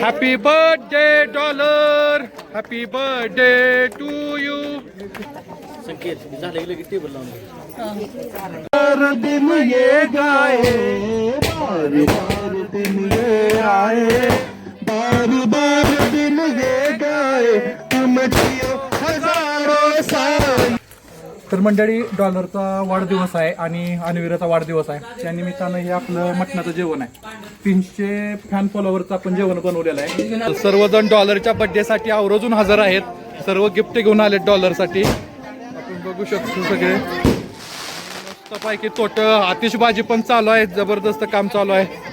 Happy birthday dollar happy birthday to you संकेत झालं की लगेच टेबल लावून दिन ये गाए बार बार दिन ये आए बार बार दिन ये गाए तुम जियो हजारों साल तर मंडळी डॉलरचा वाढदिवस आहे आणि अनवीराचा वाढदिवस आहे. त्या निमित्तानं हे आपलं मटणाचं जेवण आहे. तीनशे फॅन फॉलोअरचं आपण जेवण बनवलेलं आहे. सर्वजण डॉलरच्या बर्थडे साठी आवर्जून हजर आहेत. सर्व गिफ्ट घेऊन आलेत डॉलरसाठी आपण बघू शकतो सगळे. मस्तपैकी तोट आतिषबाजी पण चालू आहे जबरदस्त काम चालू आहे.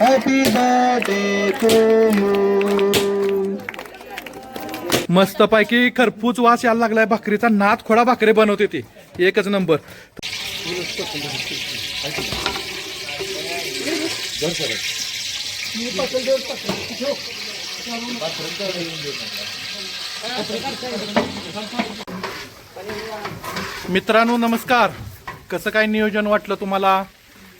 Happy birthday to मस्तपैकी खरपूच वास यायला लागलाय. भाकरीचा नात खोडा भाकरी बनवते ती. एकच नंबर. मित्रांनो नमस्कार. कसं काय नियोजन वाटलं तुम्हाला?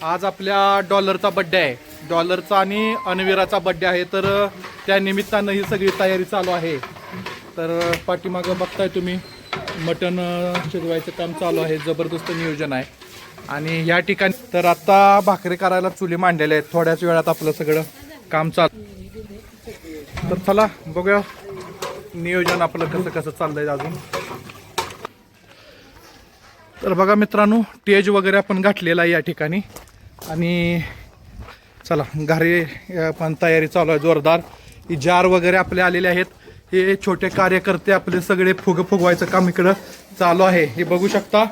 आज आपल्या डॉलरचा बड्डे आहे. डॉलरचा आणि अनवीराचा बड्डे आहे तर त्या निमित्तानं ही सगळी तयारी चालू आहे. तर पाठीमागं बघताय तुम्ही मटण शिजवायचं काम चालू आहे जबरदस्त नियोजन आहे. आणि या ठिकाणी तर आता भाकरी करायला चुली मांडलेल्या आहेत थोड्याच वेळात आपलं सगळं काम चालू. तर चला बघूया नियोजन आपलं कसं कसं चाललंय अजून. तर बघा मित्रांनो टेज वगैरे आपण गाठलेला आहे या ठिकाणी. आणि चला घरी पण तयारी चालू आहे जोरदार. ही जार वगैरे आपले आलेले आहेत. हे छोटे कार्यकर्ते आपले सगळे फुग फुगवायचं काम इकडं चालू आहे. हे बघू शकता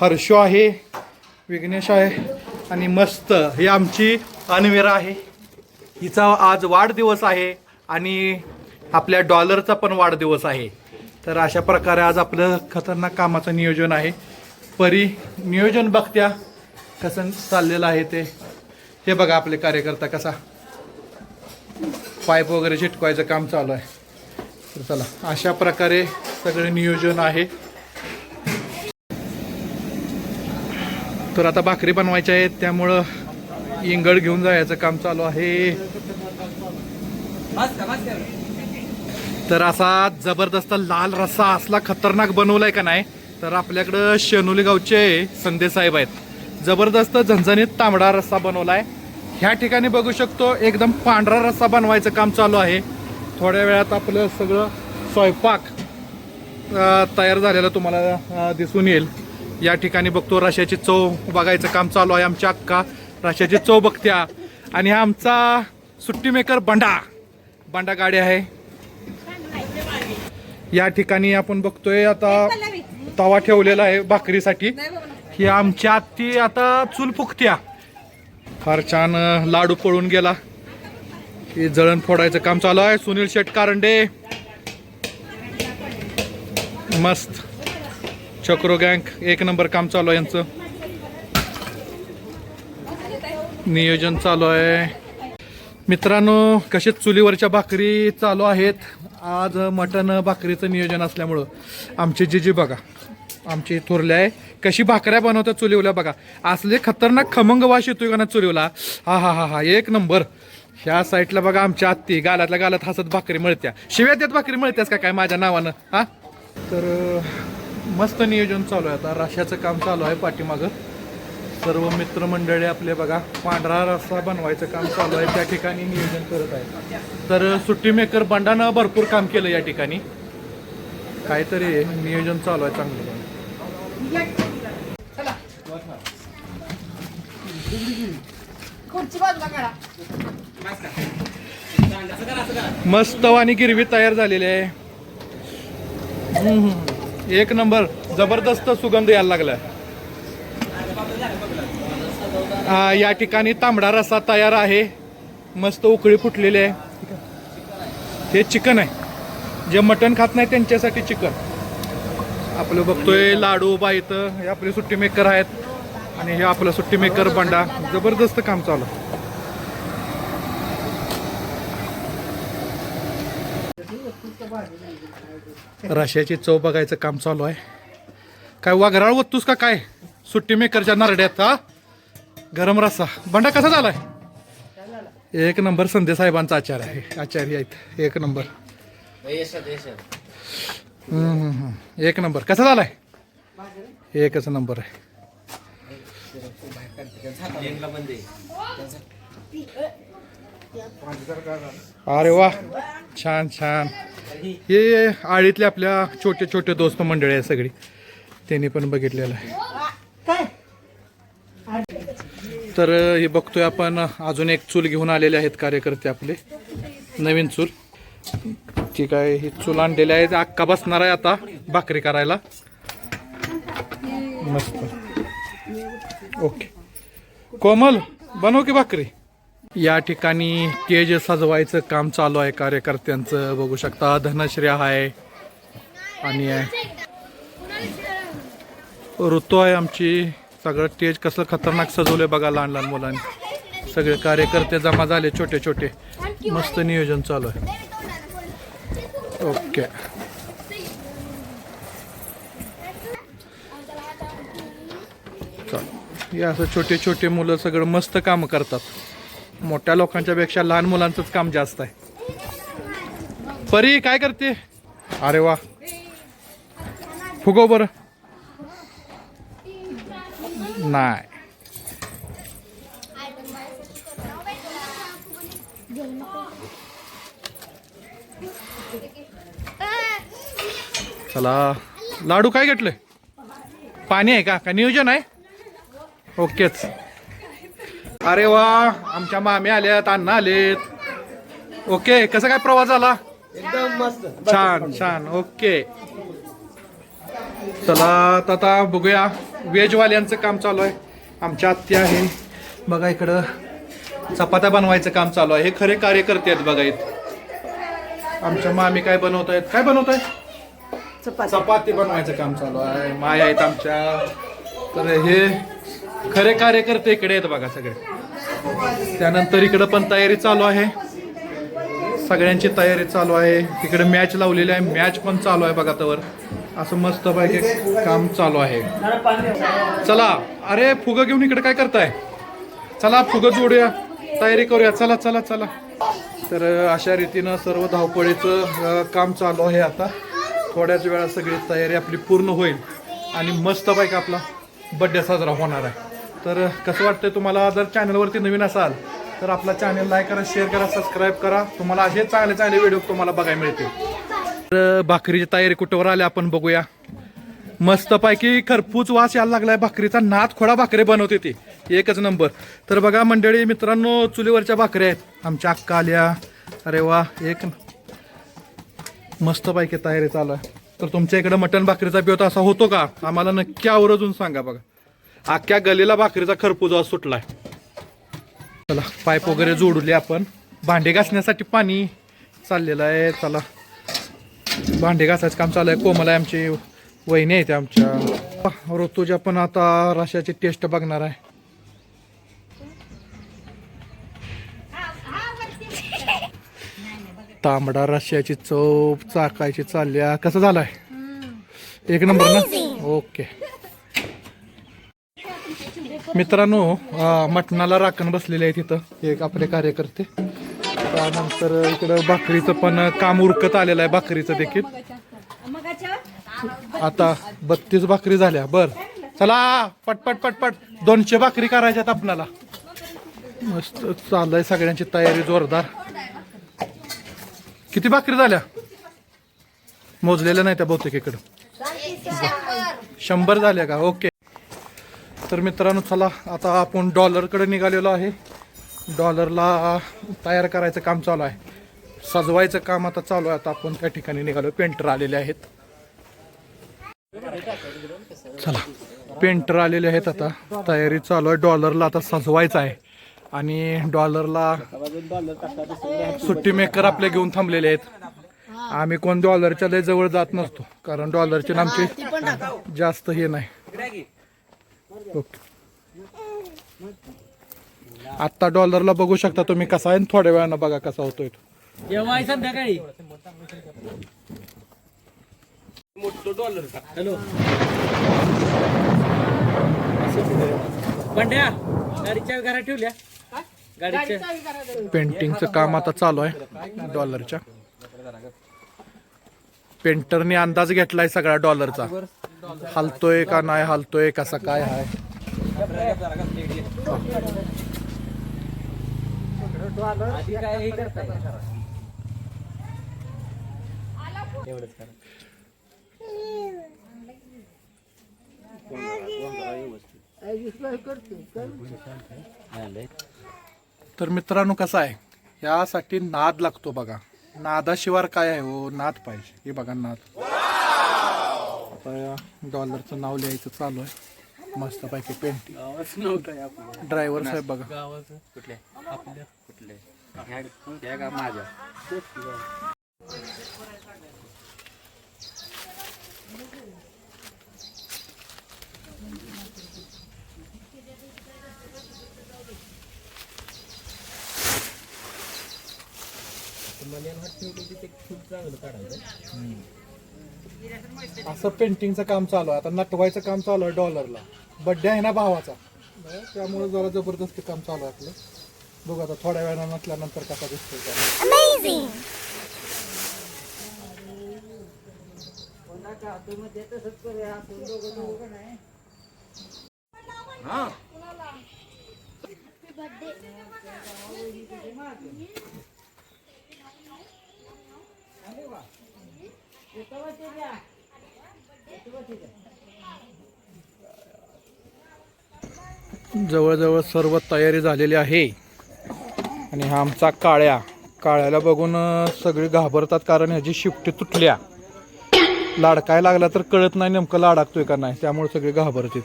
हर्षो आहे विघ्नेश आहे आणि मस्त ही आमची अनवेरा आहे. हिचा आज वाढदिवस आहे आणि आपल्या डॉलरचा पण वाढदिवस आहे. तर अशा प्रकारे आज आपलं खतरनाक कामाचं नियोजन आहे. परी नियोजन बघत्या कसं चाललेलं आहे ते. हे बघा आपले कार्यकर्ता कसा. पाईप वगैरे चिटकवायचं काम चालू आहे. तर चला अशा प्रकारे सगळे नियोजन आहे. तर आता भाकरी बनवायच्या आहेत त्यामुळं इंगळ घेऊन जायचं काम चालू आहे. तर असा जबरदस्त लाल रस्सा असला खतरनाक बनवलाय का नाही तर आपल्याकडं शेनोली गावचे संदेश साहेब आहेत. जबरदस्त झणझणीत तांबडा रस्सा बनवलाय. ह्या ठिकाणी बघू शकतो एकदम पांढरा रस्सा बनवायचं काम चालू आहे. थोड्या वेळात आपलं सगळं स्वयंपाक तयार झालेलं तुम्हाला दिसून येईल. या ठिकाणी बघतो रश्याची चव बघायचं काम चालू आहे आमच्या अक्का. रश्याची चव बघत्या. आणि हा आमचा सुट्टी मेकर बंडा. बंडा गाडी आहे. या ठिकाणी आपण बघतोय आता तवा ठेवलेला आहे भाकरीसाठी. ही आमच्या आत्ती आता चूल फुकत्या. फार छान लाडू पळून गेला. हे जळण फोडायचं काम चालू आहे. सुनील शेट कारंडे. मस्त. चक्रो गँग एक नंबर काम चालू आहे यांचं. नियोजन चालू आहे. मित्रांनो कसे चुलीवरच्या भाकरी चालू आहेत? आज मटण भाकरीचं नियोजन असल्यामुळं आमची जिजी बघा. आमची थोरले आहे. कशी भाकऱ्या बनवतात चुलीवल्या बघा. असले खतरनाक खमंग वाश येतोय का ना चुलीवला? हा हा हा हा एक नंबर. ह्या साईडला बघा आमच्या आत्ती गालातल्या गालात हसत भाकरी मिळत्या. शिव्या देत भाकरी मिळत्यास का काय माझ्या नावानं? हा? तर मस्त नियोजन चालू आहे आता. राशाचं काम चालू आहे पाठीमागं. सर्व मित्रमंडळी आपले बघा पांढरा रस्सा बनवायचं काम चालू आहे. त्या ठिकाणी नियोजन करत आहे. तर सुट्टी मेकर बंडानं भरपूर काम केलं या ठिकाणी. काहीतरी नियोजन चालू आहे चांगलं. खुर्ची बाजूला मस्त आणि गिरवी तयार झालेली आहे. एक नंबर. जबरदस्त सुगंध यायला लागला. या ठिकाणी तांबडा रस्सा तयार आहे. मस्त उकळी फुटलेली आहे. हे चिकन आहे. जे मटण खात नाही त्यांच्यासाठी चिकन. आपलं बघतोय लाडू बाईत हे आपले सुट्टी मेकर आहेत. आणि हे आपलं सुट्टी मेकर बंडा. जबरदस्त काम चालू. रशियाची चव बघायचं काम चालू आहे. काय वाघराळ ओततोस का काय? सुट्टी मेकरच्या नारड्यात हा? गरम रस्सा. बंडा कसा झालाय? एक नंबर संध्या साहेबांचा आचार आहे. आचार्य आहेत. एक नंबर. हम्म, हम्म, हम्म. एक नंबर. कसा झालाय? एकच नंबर आहे. अरे वा. छान छान. हे आळीतले आपल्या छोटे छोटे दोस्त मंडळी आहे सगळी. त्यांनी पण बघितलेलं आहे. तर हे बघतोय आपण. अजून एक चूल घेऊन आलेले आहेत कार्यकर्ते आपले. नवीन चूल. ठीक आहे ही चूल आणलेली आहे. अक्का बसणार आहे आता भाकरी करायला. मस्त. ओके. कोमल बनव की भाकरी? या ठिकाणी केज सजवायचं काम चालू आहे. कार्यकर्त्यांचं बघू शकता. धनश्री आहे. आणि ऋतू आहे आमची. सगळं स्टेज कसं खतरनाक सजवलंय बघा लहान लहान मुलांनी. सगळे कार्यकर्ते जमा झाले छोटे छोटे मस्त नियोजन चालू आहे. ओके चल. हे असं छोटे छोटे मुलं सगळं मस्त काम करतात. मोठ्या लोकांच्या पेक्षा लहान मुलांचंच काम जास्त आहे. परी काय करते? अरे वा. फुगो बरं. नाही. चला. लाडू काय घेतले पाणी आहे का? का नियोजन आहे? ओकेच. अरे वा आमच्या मामी आल्यात अण्णा आलेत. ओके कसा काय प्रवास झाला? एकदम मस्त. छान छान. ओके. चला आता आता बघूया. व्हेजवाल्यांचं काम चालू आहे. आमच्या आत्या आहे बघा इकडं चपात्या बनवायचं काम चालू आहे. हे खरे कार्यकर्ते आहेत बघा इथं. आमच्या मामी काय बनवत आहेत काय बनवत आहेत चपाती. बनवायचं काम चालू आहे. माय आहेत आमच्या. तर हे खरे कार्यकर्ते इकडे आहेत बघा सगळे. त्यानंतर इकडं पण तयारी चालू आहे. सगळ्यांची तयारी चालू आहे. तिकडे मॅच लावलेली आहे. मॅच पण चालू आहे बघा तर असं मस्त पैकी काम चालू आहे. चला. अरे फुगं घेऊन इकडे काय करताय? चला फुगं जोडूया. तयारी करूया. चला चला चला. तर अशा रीतीनं सर्व धावपळीचं काम चालू आहे आता. थोड्याच वेळात सगळी तयारी आपली पूर्ण होईल आणि मस्त पैकी आपला बड्डे साजरा होणार आहे. तर कसं वाटतंय तुम्हाला? जर चॅनलवरती नवीन असाल तर आपला चॅनल लाईक करा शेअर करा सबस्क्राईब करा. तुम्हाला असे चांगले चांगले व्हिडिओ तुम्हाला बघायला मिळतील. तर भाकरीची तयारी कुठवर आली आपण बघूया. मस्तपैकी खरपूस वास यायला लागलाय. भाकरीचा नात खोडा भाकरी बनवते ती. एकच नंबर तर बघा मंडळी मित्रांनो चुलीवरच्या भाकऱ्या आहेत. आमच्या अक्का आल्या. अरे वा एक मस्त पैकी तयारी चालू आहे. तर तुमच्या इकडे मटण भाकरीचा बेत असा होतो का? आम्हाला नक्की आवर्जून सांगा बघा. अख्ख्या गलीला भाकरीचा खरपूजा सुटलाय. चला पाईप वगैरे जोडले आपण. भांडे घासण्यासाठी पाणी चाललेलं आहे. चला. भांडे घासायचं काम चालू आहे. कोमल आहे आमची. वहिनी आहेत आमच्या. ऋतुजा पण आता राशाची टेस्ट बघणार आहे. तांबडा रश्याची चव चाकायची चालल्या. कसं झालाय? एक नंबर ना? ओके. मित्रांनो मटणाला राखण बसलेले आहे तिथं. एक आपले कार्यकर्ते. त्यानंतर इकडं भाकरीचं पण काम उरकत आलेलं आहे भाकरीचं देखील. आता बत्तीस भाकरी झाल्या. बर. चला पटपट पटपट. दोनशे भाकरी करायच्यात आपणाला. मस्त चाललंय सगळ्यांची तयारी जोरदार. किती भाकरी झाल्या? मोजलेल्या नाही त्या बहुतेक इकडं. शंभर झाल्या का? ओके. तर मित्रांनो चला आता आपण डॉलरकडे निघालेलो आहे. डॉलरला तयार करायचं काम चालू आहे. सजवायचं काम आता चालू आहे. आता आपण त्या ठिकाणी निघालो. पेंटर आलेले आहेत. चला पेंटर आलेले आहेत आता. तयारी चालू आहे. डॉलरला आता सजवायचं आहे. आणि डॉलरला सुट्टी मेकर आपले घेऊन थांबलेले आहेत. आम्ही कोण डॉलरच्या लय जवळ जात नसतो कारण डॉलरचे आमचे जास्त हे नाही. ओके. आत्ता डॉलरला बघू शकता तुम्ही कसा आहे आणि थोड्या वेळानं बघा कसा होतोय संध्याकाळी. हॅलो. बंड्या गाडीच्या घरात ठेवल्या. पेंटिंगचं काम आता चालू आहे डॉलरच्या. पेंटरने अंदाज घेतलाय सगळ्या डॉलरचा. हलतोय का नाही हलतोय कसा काय आहे आधी काय हे करताय एवढंच करा तर मित्रांनो कसं आहे? यासाठी नाद लागतो बघा. नादाशिवाय काय आहे हो? नाद पाहिजे. हे बघा नाद. आता या डॉलरचं नाव लिहायचं चालू आहे. मस्तपैकी पेंटिंग. गावाच नव्हतं आपलं? ड्रायव्हर साहेब बघा. गावाचं? कुठल्या का असं पेंटिंगचं काम चालू आहे. आता नटवायचं काम चालू आहे डॉलरला बड्डे आहे ना भावाचा. बरं, त्यामुळे जरा जबरदस्ती काम चालू आहे आपलं. बघू आता थोड्या वेळा नसल्यानंतर कसा दिसतोय काय. जवळजवळ सर्व तयारी झालेली आहे. आणि हा आमचा काळ्या काळ्याला बघून सगळी सगळे घाबरतात कारण ह्याची शिफ्टी तुटल्या. लाडकाय लागला तर कळत नाही नेमकं लाडाकतोय का नाही त्यामुळे सगळे घाबरतात.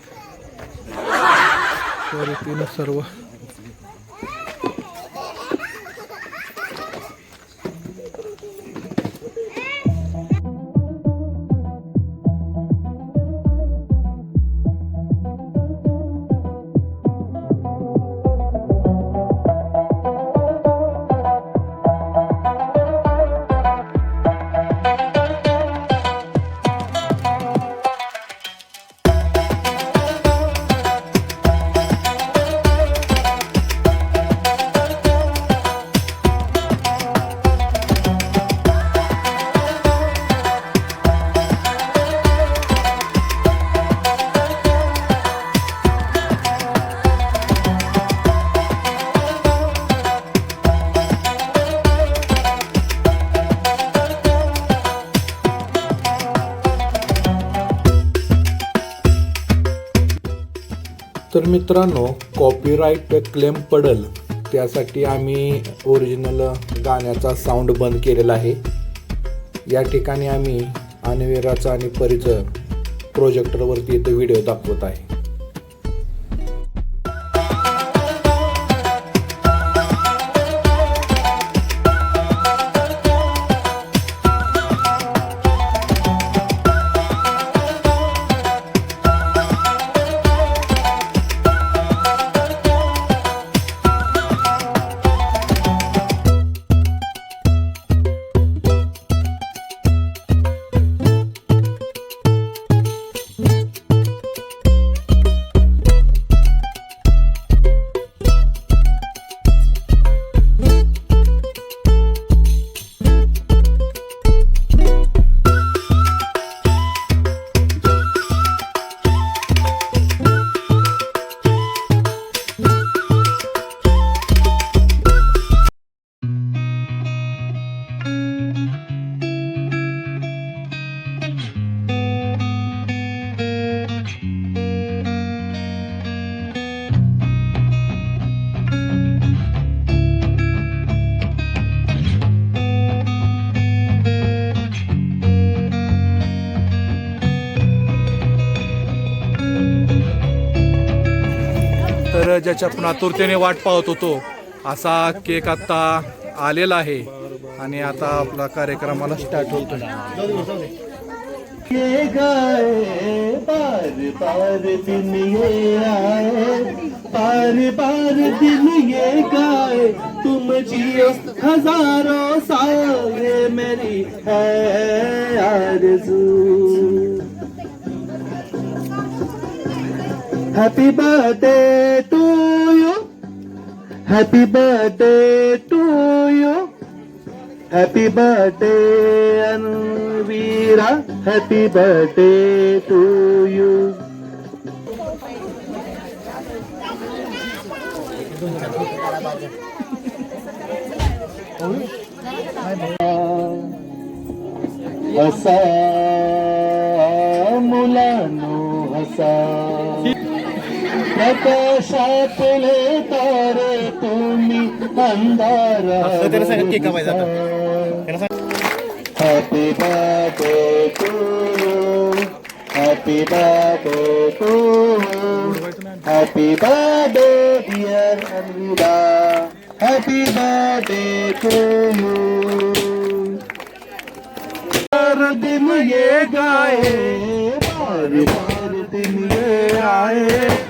त्या रीतीनं सर्व तर मित्रांनो कॉपीराईट क्लेम पडल. त्यासाठी आम्ही ओरिजिनल गाण्याचा साऊंड बंद केलेला आहे. या ठिकाणी आम्ही अनवेराचा आणि परिचय प्रोजेक्टरवरती इथं व्हिडिओ दाखवत आहे. तर ज्याच्या आपण आतुरतेने वाट पाहत होतो असा केक आत्ता आलेला आहे. आणि आता आपला कार्यक्रमाला स्टार्ट होतो ये गाए दिन ये गाए तुम जियो हजारों साल मेरी है आरज़ू. happy birthday to you happy birthday to you happy birthday Anvira happy birthday to you हसा मुलानो हसा प्रकाशातले तारे तुम्ही अंधारा happy birthday to happy birthday to happy birthday dear Anvita happy birthday to you बार दिन ये गाए बार बार दिन ये आए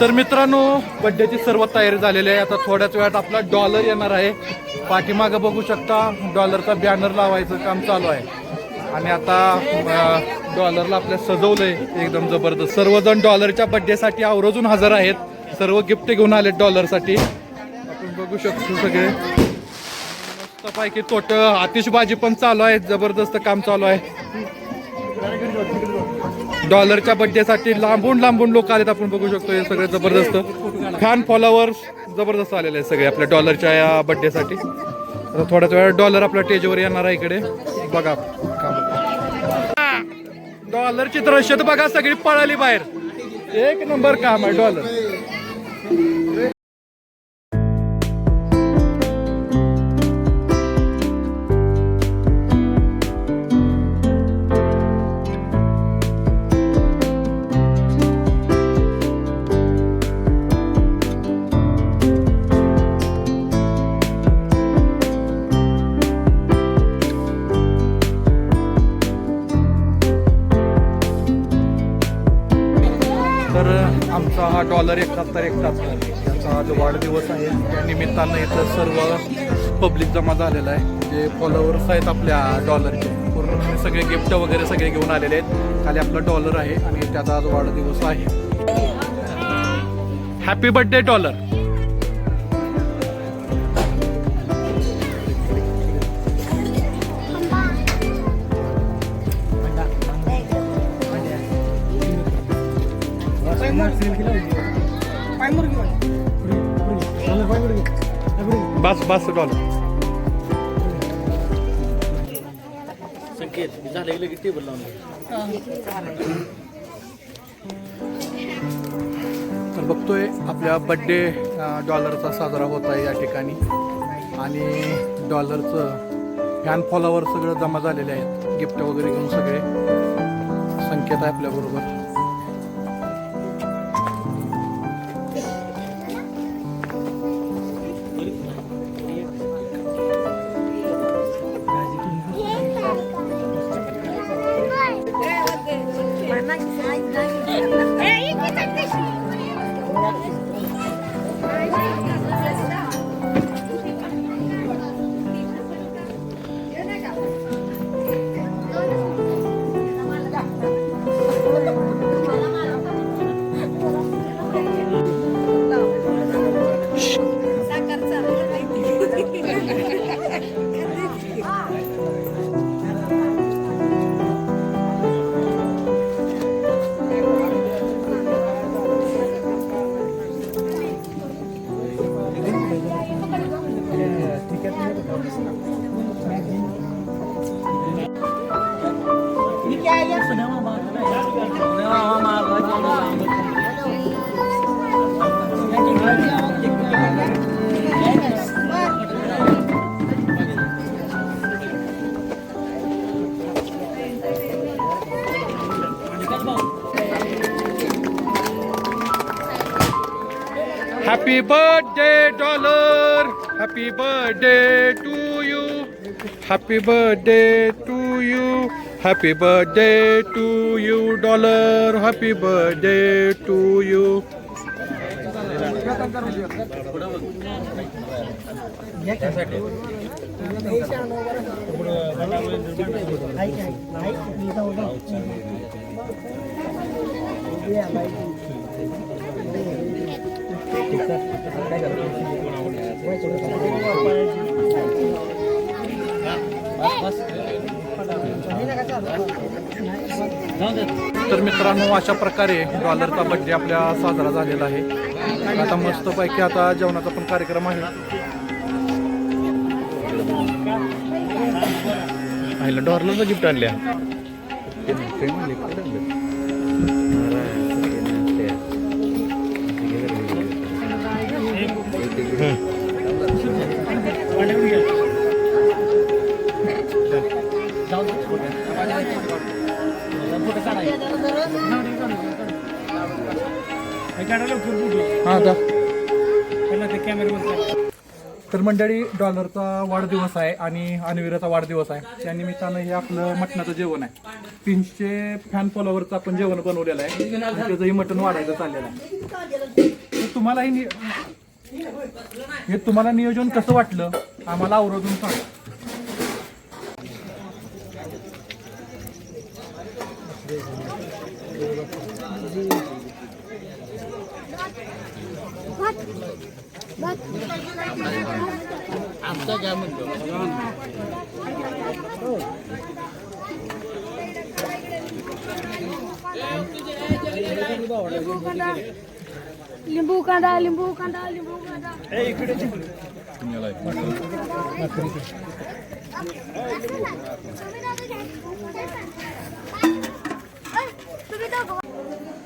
तर मित्रांनो बड्डेची सर्व तयारी झालेली आहे. आता थोड्याच वेळात आपला डॉलर येणार आहे. पाठीमागं बघू शकता डॉलरचा बॅनर लावायचं काम चालू आहे. आणि आता डॉलरला आपल्या सजवलंय एकदम जबरदस्त. सर्वजण डॉलरच्या बड्डेसाठी आवर्जून हजर आहेत. सर्व गिफ्ट घेऊन आलेत डॉलरसाठी आपण बघू शकतो सगळे. मस्तपैकी तोट आतिषबाजी पण चालू आहे. जबरदस्त काम चालू आहे. डॉलरच्या बड्डेसाठी लांबून लांबून लोक आलेत आपण बघू शकतो हे सगळे जबरदस्त. फॅन फॉलोअर्स जबरदस्त आलेले आहेत सगळे आपल्या डॉलरच्या या बड्डेसाठी. आता थोड्याच वेळा डॉलर आपल्या स्टेजवर येणार आहे इकडे. बघा डॉलरची दृश्य तर बघा सगळी पळाली बाहेर. एक नंबर काम आहे डॉलर. डॉलर एकाहत्तर एकाहत्तर. याचा आज वाढदिवस आहे त्या निमित्तानं इथं सर्व पब्लिक जमा झालेलं आहे. जे फॉलोअर्स आहेत आपल्या डॉलरचे. पूर्ण सगळे गिफ्ट वगैरे सगळे घेऊन आलेले आहेत. खाली आपला डॉलर आहे आणि त्याचा आज वाढदिवस आहे. Happy birthday dollar. बस बस डॉलर संकेत झालं की लगेच टेबल तर बघतोय आपल्या बड्डे डॉलरचा साजरा होत आहे या ठिकाणी. आणि डॉलरचं फॅन फॉलोवर सगळं जमा झालेले आहेत. गिफ्ट वगैरे घेऊन सगळे. संकेत आहे आपल्याबरोबर. Happy birthday, dollar. Happy birthday to you. Happy birthday to you. Happy birthday to you, dollar. Happy birthday to you. Yeah, तर मित्रांनो अशा प्रकारे डॉलरचा बर्थडे आपल्या साजरा झालेला आहे. आता मस्तपैकी आता जेवणाचा पण कार्यक्रम आहे. डॉलरचं गिफ्ट आणल्या. हा तर मंडळी डॉलरचा वाढदिवस आहे आणि अनिवीराचा वाढदिवस आहे. त्या निमित्तानं हे आपलं मटणाचं जेवण आहे. तीनशे फॅन फॉलोवरचं आपण जेवण बनवलेलं आहे. त्याचंही मटण वाढायचं चाललेलं आहे. तुम्हालाही हे तुम्हाला नियोजन कसं वाटलं? आम्हाला आवडून सांगा. आमचा काय म्हणतो? लिंबू कांदा लिंबू कांदा लिंबू कांदा.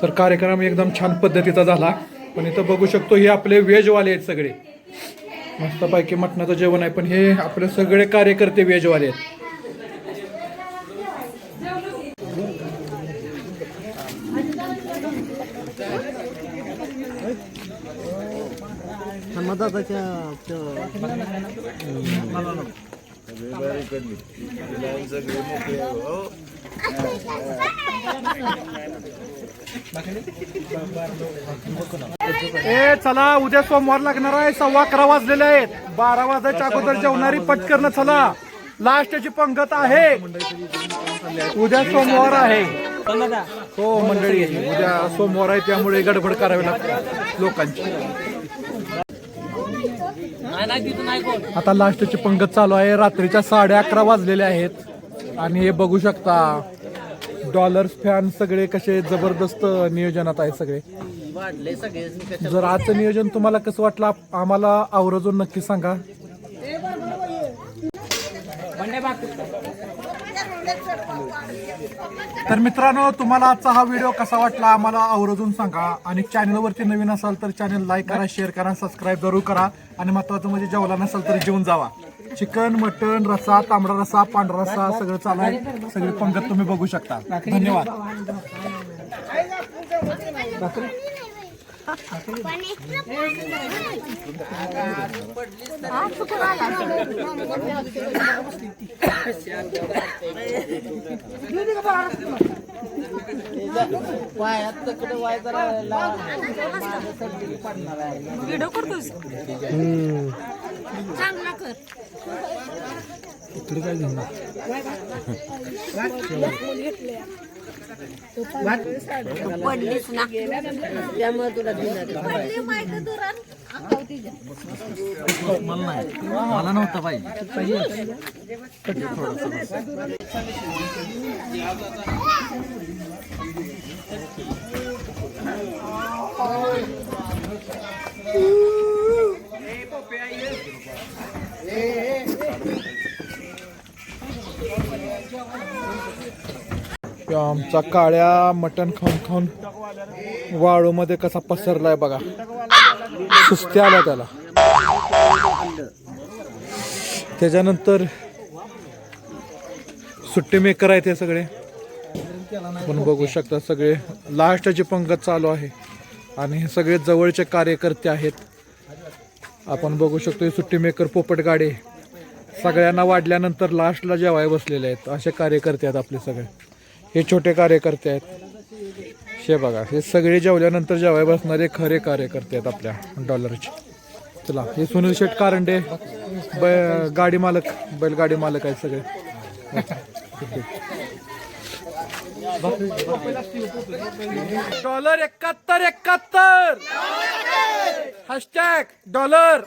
तर कार्यक्रम एकदम छान पद्धतीचा झाला. पण इथं बघू शकतो हे आपले व्हेजवाले आहेत सगळे. मस्तपैकी मटणाचं जेवण आहे पण हे आपले सगळे कार्यकर्ते व्हेजवाले आहेत. ए चला उद्या सोमवार लागणार आहे. सव्वा अकरा वाजलेले आहेत. बारा वाजायच्या अगोदर जेवणारी पटकरण चला. लास्टची पंगत आहे. उद्या सोमवार आहे. हो मंडळी उद्या सोमवार आहे त्यामुळे गडबड करावी लागते लोकांची नाही नाही तिथं नाही कोण आता लास्टची पंगत चालू आहे. रात्रीच्या साडे अकरा वाजलेले आहेत. आणि हे बघू शकता डॉलर्स फॅन सगळे कसे जबरदस्त नियोजनात आहे सगळे. जर आजचं नियोजन तुम्हाला कसं वाटलं आम्हाला आवर्जून नक्की सांगा. तर मित्रांनो तुम्हाला आजचा हा व्हिडिओ कसा वाटला आम्हाला आवर्जून सांगा. आणि चॅनलवरती नवीन असाल तर चॅनल लाईक करा शेअर करा सबस्क्राईब जरूर करा. आणि महत्वाचं म्हणजे जेवला नसाल तर जेवून जावा. चिकन मटन रसा तांबडा रसा पांढरा रसा सगळं चालू आहे. सगळी पंगत तुम्ही बघू शकता. धन्यवाद. व्हिडिओ करतोस चांगला कर पडलीच ना त्यामुळे तुला दिलं पडली माहिती दुरान मला नव्हतं पाहिजे किंवा आमचा काळ्या मटण खाऊन खाऊन वाळूमध्ये कसा पसरलाय बघा. सुस्ती आल्या त्याला. त्याच्यानंतर सुट्टी मेकर आहेत हे सगळे. आपण बघू शकता सगळे लास्टची पंगत चालू आहे. आणि हे सगळे जवळचे कार्यकर्ते आहेत. आपण बघू शकतो सुट्टी मेकर पोपट गाडे सगळ्यांना वाढल्यानंतर लास्टला जेवाय बसलेले आहेत. असे कार्यकर्ते आहेत आपले सगळे. हे छोटे कार्यकर्ते आहेत. हे बघा हे सगळे जेवल्यानंतर जेवाय बसणारे खरे कार्यकर्ते आहेत आपल्या डॉलरचे. चला हे सुनील शेट कारंडे ब गाडी मालक बैलगाडी मालक आहेत सगळे. डॉलर एकाहत्तर एकाहत्तर. Hashtag dollar.